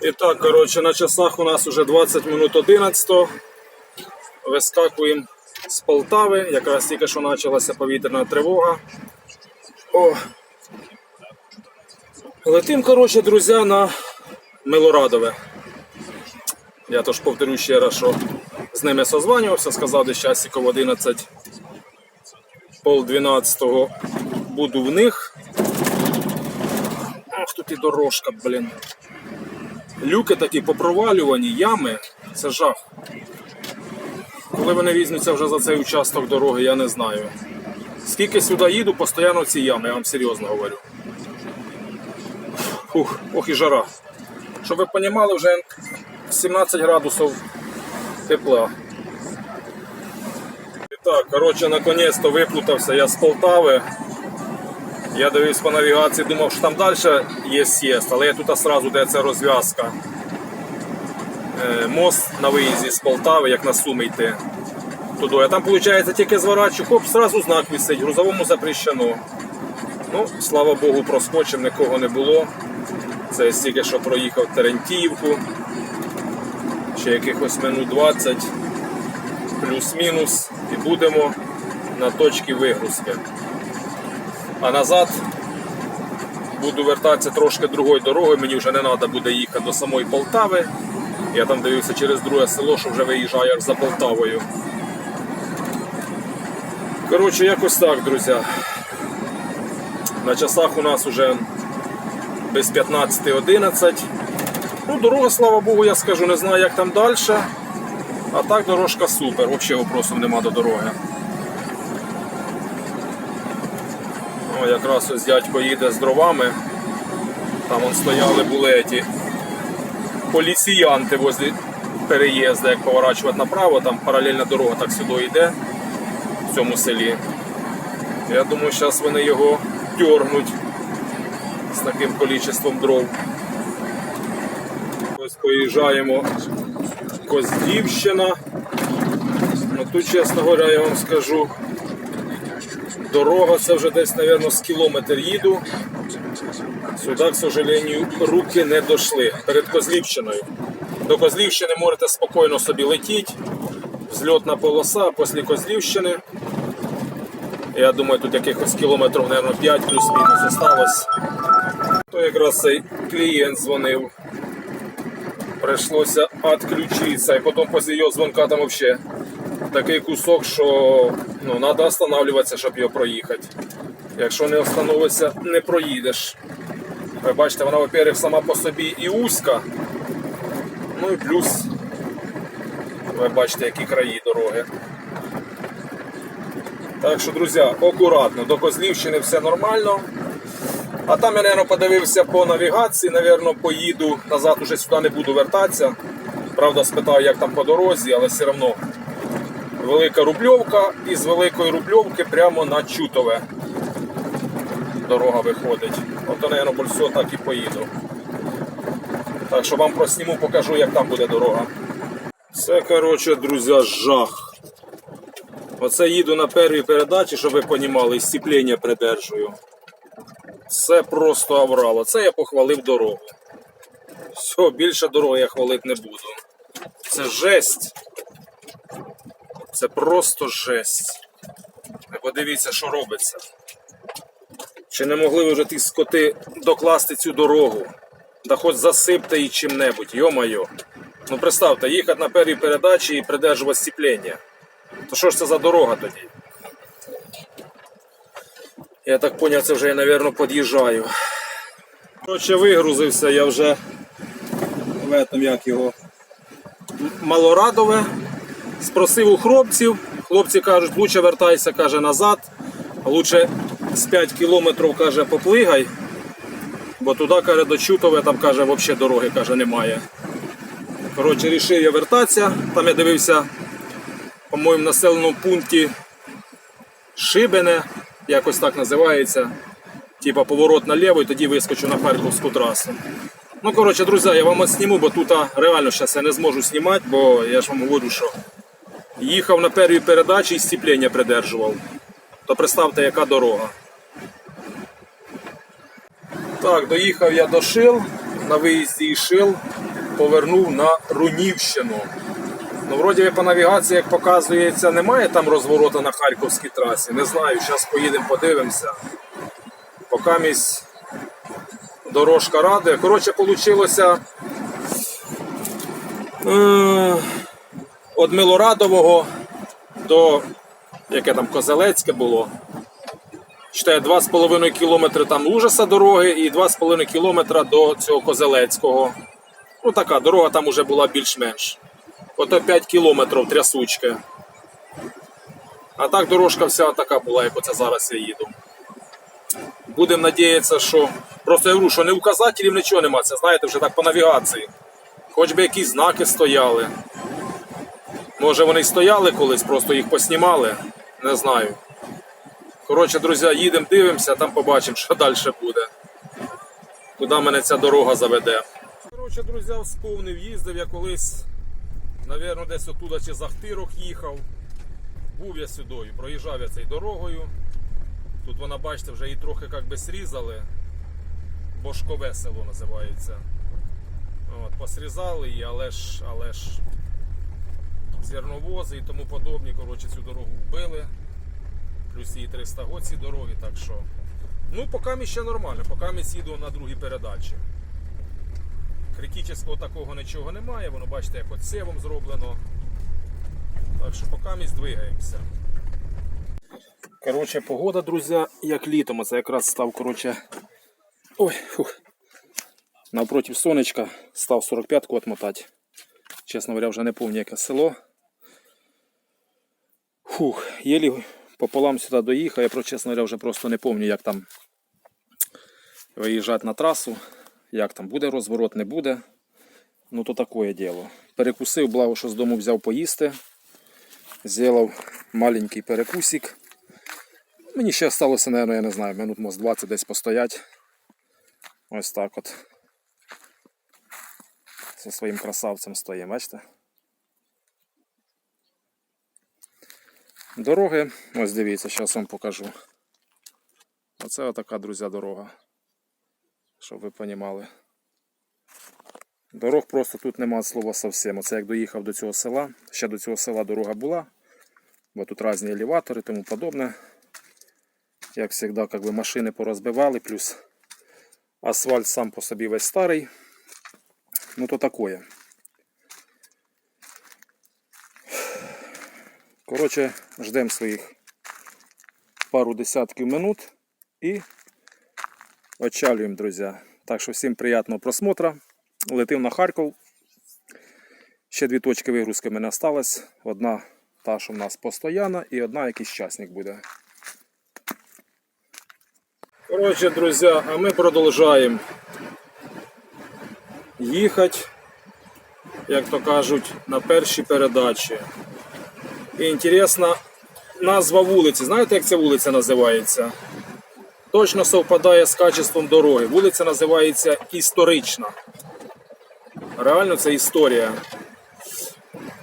І так, коротше, на часах у нас вже 20 минут 11. Вискакуємо з Полтави. Якраз тільки що почалася повітряна тривога. О. Летим, коротше, друзі, на Милорадове. Я тож повторю ще раз, що з ними созванювався, сказав десь часиків 11, пол 12 буду в них. Ах, тут і дорожка, блін. Люки такі попровалювані, ями, це жах. Коли вони візьмуться вже за цей участок дороги, я не знаю. Скільки сюди їду, постійно ці ями, я вам серйозно говорю. Фух, ох і жара. Щоб ви розуміли, вже 17 градусів тепла. І так, коротше, наконець-то виплутався я з Полтави. Я дивився по навігації, думав, що там далі є с'їзд, але я тут одразу, де ця розв'язка. Е, Мост на виїзді з Полтави, як на Суми йти. Туди. А там, виходить, тільки зворачу, хоп, зразу знак висить, грузовому запрещено. Ну, слава Богу, проскочив, нікого не було. Це стільки що проїхав Терентіївку. Ще якихось минут 20, плюс-мінус, і будемо на точці вигрузки. А назад буду вертатися трошки другою дорогою, мені вже не треба буде їхати до самої Полтави. Я там дивився через друге село, що вже виїжджаю аж за Полтавою. Коротше, якось так, друзі. На часах у нас вже без 15.11. Ну, дорога, слава Богу, я скажу, не знаю, як там далі. А так дорожка супер, взагалі вопросів нема до дороги. О, якраз ось дядько їде з дровами. Там он стояли були ті поліціянти возле переїзду, як поворачувати направо, там паралельна дорога так сюди йде в цьому селі. Я думаю, зараз вони його дергнуть з таким кількістю дров. Ось поїжджаємо Коздівщина. Ну тут, чесно говоря, я вам скажу, дорога це вже десь, мабуть, з кілометр їду. Сюди, к сожалению, руки не дійшли перед Козлівщиною. До Козлівщини можете спокійно собі летіти. Взльотна полоса після Козлівщини. Я думаю, тут якихось кілометрів, мабуть, 5 плюс-мінус осталось. То якраз цей клієнт дзвонив. Прийшлося відключитися. І потім після його дзвонка там взагалі такий кусок, що ну, треба останавливатися, щоб його проїхати. Якщо не встановишся, не проїдеш. Ви бачите, вона, во-первых, сама по собі і узька. Ну і плюс, ви бачите, які краї дороги. Так що, друзі, акуратно, до Козлівщини все нормально. А там я, мабуть, подивився по навігації, мабуть, поїду назад уже сюди не буду вертатися. Правда, спитаю, як там по дорозі, але все одно велика рубльовка і з великої рубльовки прямо на Чутове дорога виходить. От, мабуть, більше так і поїду. Так що вам просніму, покажу, як там буде дорога. Це, коротше, друзі, жах. Оце їду на першій передачі, щоб ви розуміли, і сцеплення придержую. Це просто аврало. Це я похвалив дорогу. Все, більше дороги я хвалити не буду. Це жесть. Це просто жесть. Ви подивіться, що робиться. Чи не могли ви вже ті скоти докласти цю дорогу? Да хоч засипте її чим-небудь, йо-майо. Ну представте, їхати на першій передачі і придержувати сцеплення. То що ж це за дорога тоді? Я так поняв, це вже я, мабуть, під'їжджаю. Коротше, вигрузився я вже в этом, як його Малорадове. Спросив у хлопців. Хлопці кажуть, лучше вертайся каже, назад, лучше з 5 кілометрів каже, поплигай, бо туди каже, до Чутове, там каже, взагалі дороги каже, немає. Коротше, вирішив я вертатися. Там я дивився, по-моєму, населеному пункті Шибене, якось так називається. Типа поворот наліво і тоді вискочу на Харківську трасу. Ну, коротше, друзі, я вам отсніму, бо тут реально зараз я не зможу знімати, бо я ж вам говорю, що їхав на першій передачі і сцеплення придержував. То представте, яка дорога. Так, доїхав я до Шил, на виїзді із Шил. повернув на Рунівщину. Ну, вроді по навігації, як показується, немає там розвороту на Харківській трасі. Не знаю, зараз поїдемо, подивимося. Поки місь дорожка радує. Коротше, вийшло від Милорадового до яке там Козелецьке було. Читає 2,5 кілометри там Ужаса дороги і 2,5 кілометра до цього Козелецького. Ну така дорога там уже була більш-менш. Ото 5 кілометрів трясучки. А так дорожка вся така була, як оце зараз я їду. Будемо надіятися, що. Просто я говорю, що не указателів нічого нема. Це знаєте, вже так по навігації. Хоч би якісь знаки стояли. Може вони стояли колись, просто їх поснімали. Не знаю. Коротше, друзі, їдемо, дивимося, там побачимо, що далі буде. Куди мене ця дорога заведе. Коротше, друзі, сповнив, їздив я колись, навірно, десь отуда чи за їхав. Був я сюдою, проїжджав я цією дорогою. Тут вона, бачите, вже її трохи як би срізали. Бошкове село називається. От, посрізали її, але ж, але ж зерновози і тому подобні. Коротше, цю дорогу вбили. Плюс її 300 год ці дороги, так що. Ну, поки ми ще нормально, поки ми їду на другій передачі. Критичного такого нічого немає, воно бачите, як от севом зроблено. Так що поки ми здвигаємося. Коротше, погода, друзі, як літом. Це якраз став, коротше. Ой, фух. Навпроти сонечка став 45-ку отмотати. Чесно говоря, вже не пам'ятаю, яке село. Фух, єлі пополам сюди доїхав. Я, чесно говоря, вже просто не пам'ятаю, як там виїжджати на трасу, як там буде розворот, не буде. Ну то таке діло. Перекусив, благо, що з дому взяв поїсти. Зробив маленький перекусик. Мені ще залишилося, мабуть, я не знаю, минут може 20 десь постоять. Ось так от. Зі своїм красавцем стоїмо, бачите? Дороги, ось дивіться, зараз вам покажу. Оце отака, друзі, дорога. Щоб ви розуміли. Дорог просто тут нема слова зовсім. Оце як доїхав до цього села. Ще до цього села дорога була. Бо тут різні елеватори і тому подобне. Як завжди, как би машини порозбивали, плюс асфальт сам по собі весь старий. Ну то такое. Коротше, ждемо своїх пару десятків минут і очалюємо, друзі. Так що всім приємного просмотра. Летим на Харків. Ще дві точки вигрузки в мене осталось. Одна та, що в нас постоянна, і одна якийсь часник буде. Коротше, друзі, а ми продовжуємо їхати, як то кажуть, на першій передачі. І інтересна назва вулиці. Знаєте, як ця вулиця називається? Точно совпадає з качеством дороги. Вулиця називається Історична. Реально це історія.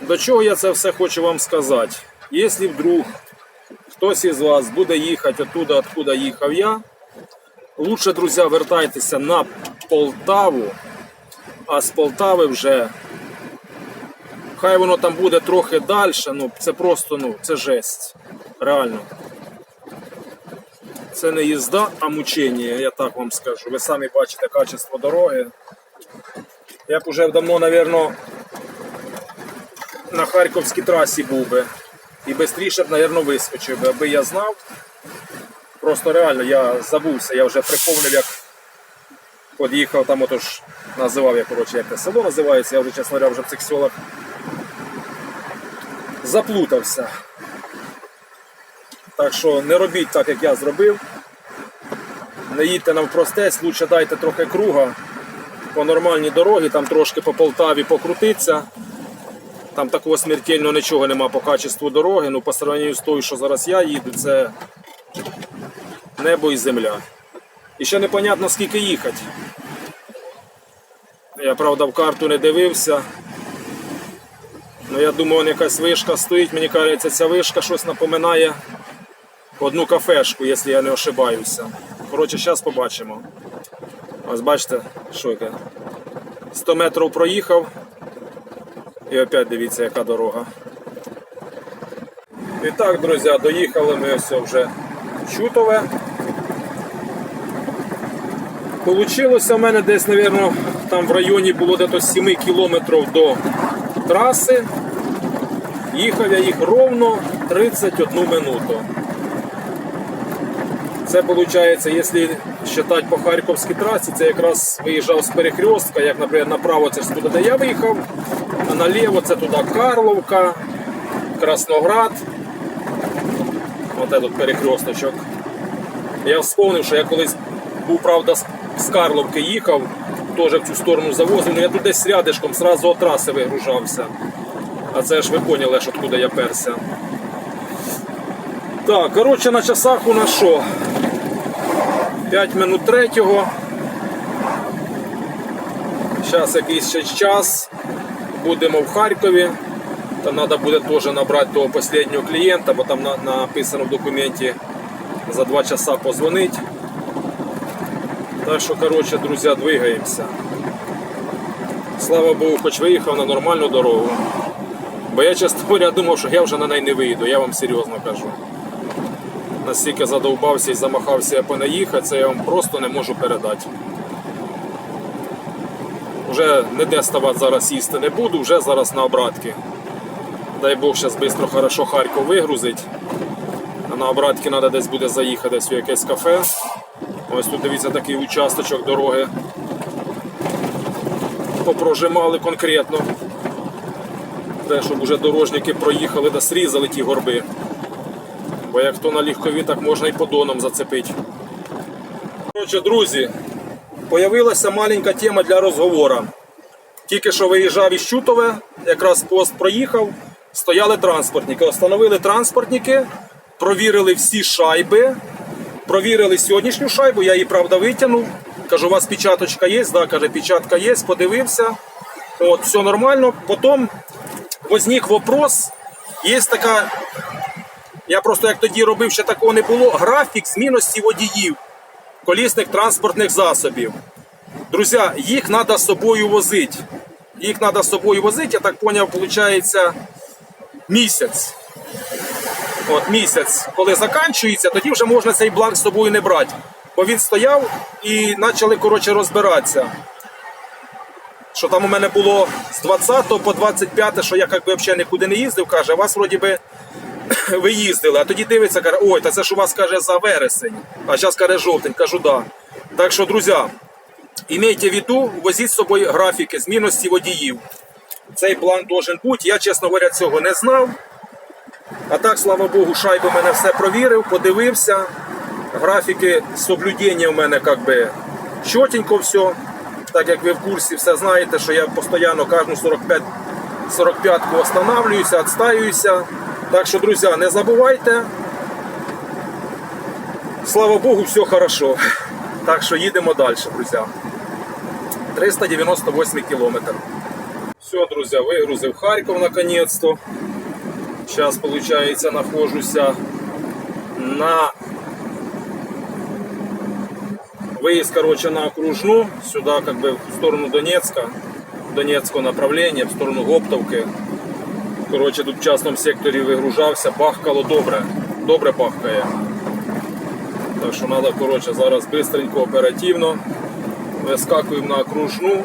До чого я це все хочу вам сказати? Якщо вдруг хтось із вас буде їхати оттуда, откуда їхав я, лучше, друзі, вертайтеся на Полтаву, а з Полтави вже. Хай воно там буде трохи далі, ну це просто ну, це жесть. Реально. Це не їзда, а мучення, я так вам скажу. Ви самі бачите качество дороги. Я б уже давно, мабуть, на Харківській трасі був би. І швидше б, мабуть, вискочив би, аби я знав. Просто реально я забувся, я вже припомнив, як під'їхав там, отож називав я, коротше, як те село називається, я вже, чесно говоря, вже в цих селах заплутався. Так що не робіть так, як я зробив. Не їдьте навпростець, лучше дайте трохи круга по нормальній дорогі, там трошки по Полтаві покрутиться. Там такого смертельного нічого нема по качеству дороги. Ну, по сравненню з тою, що зараз я їду, це небо і земля. І ще непонятно скільки їхати. Я правда в карту не дивився. Ну я думаю, якась вишка стоїть, мені кажеться, ця вишка щось напоминає одну кафешку, якщо я не ошибаюся. Коротше, зараз побачимо. Ось бачите, що яке. 100 метрів проїхав. І опять дивіться, яка дорога. І так, друзі, доїхали ми ось вже в Чутове. Получилося в мене десь, мабуть, там в районі було десь 7 кілометрів до траси. Їхав я їх ровно 31 минуту. Це виходить, якщо вважати по Харківській трасі, це якраз виїжджав з перехрестка, як, наприклад, направо це ж туди, де я виїхав, а наліво це туди Карловка, Красноград. Оце тут перехресточок. Я вспомнив, що я колись був, правда, з Карловки їхав, теж в цю сторону завозив, але я тут десь рядишком зразу від траси вигружався. А це ж ви поняли, що откуда я перся. Так, коротше, на часах у нас що? 5 минут третього. Зараз якийсь ще час. Будемо в Харкові. Та треба буде теж набрати того останнього клієнта, бо там написано в документі за 2 часа позвонить. Так що, коротше, друзі, двигаємося. Слава Богу, хоч виїхав на нормальну дорогу. Бо я, чесно говоря, думав, що я вже на неї не вийду, я вам серйозно кажу. Настільки задовбався і замахався понаїхати, це я вам просто не можу передати. Вже ніде ставати зараз їсти не буду, вже зараз на обратки. Дай Бог, зараз швидко хорошо Харків вигрузить. А на обратки треба десь буде заїхати десь у якесь кафе. Ось тут дивіться такий участочок дороги. Попрожимали конкретно. Те, щоб вже дорожники проїхали да срізали ті горби. Бо як то на легкові, так можна і подоном зацепити. Коротше, друзі, появилася маленька тема для розговору. Тільки що виїжджав із Чутове, якраз пост проїхав, стояли транспортники. Остановили транспортники, провірили всі шайби, провірили сьогоднішню шайбу, я її правда витягнув. Кажу, у вас печаточка є? Да, каже, печатка є, подивився. От, все нормально. Потім возник вопрос, є така я просто як тоді робив, ще такого не було. Графік змінності водіїв, колісних транспортних засобів. Друзі, їх треба з собою возити. Їх треба з собою возити, я так зрозумів, виходить місяць. От місяць, коли закінчується, тоді вже можна цей бланк з собою не брати. Бо він стояв і почали коротше, розбиратися. Що там у мене було з 20 по 25, що я якби взагалі нікуди не їздив, каже, а вас вроді би ви їздили, а тоді дивиться, каже, ой, та це ж у вас каже за вересень, а зараз каже жовтень, кажу, да. Так що, друзі, імейте в виду, возіть з собою графіки змінності водіїв. Цей план должен бути. Я, чесно говоря, цього не знав. А так, слава Богу, шайби мене все провірив, подивився. Графіки соблюдення в мене як би чотенько все. Так як ви в курсі все знаєте, що я постійно кожну 45 45-ку останавливаюся, відстаюся. Так що, друзі, не забувайте. Слава Богу, все хорошо. Так що їдемо далі, друзі. 398 кілометр. Все, друзі, вигрузив Харків наконец-то. Зараз, виходить, нахожуся на выезд, короче, на окружну, сюда как бы в сторону Донецка, Донецкого направления, в сторону Гоптовки. Коротше, тут в частному секторі вигружався, бахкало добре, добре бахкає. Так що треба коротше, зараз швидко, оперативно. Вискакуємо на окружну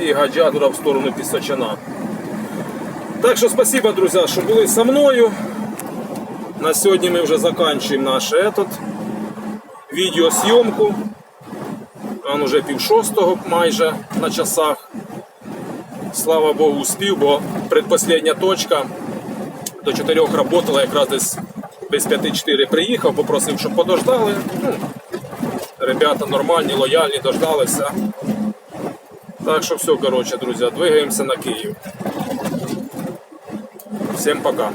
і гаджа туди в сторону Пісочина. Так що спасибо, друзі, що були зі мною. На сьогодні ми вже закінчуємо наш этот, відеосйомку. Он уже пів шостого майже на часах. Слава Богу, успів, бо предпоследня точка до 4 працювала, якраз десь без 5-4 приїхав, попросив, щоб подождали. Ну, ребята нормальні, лояльні, дождалися. Так що все, коротше, друзі, двигаємося на Київ. Всім пока.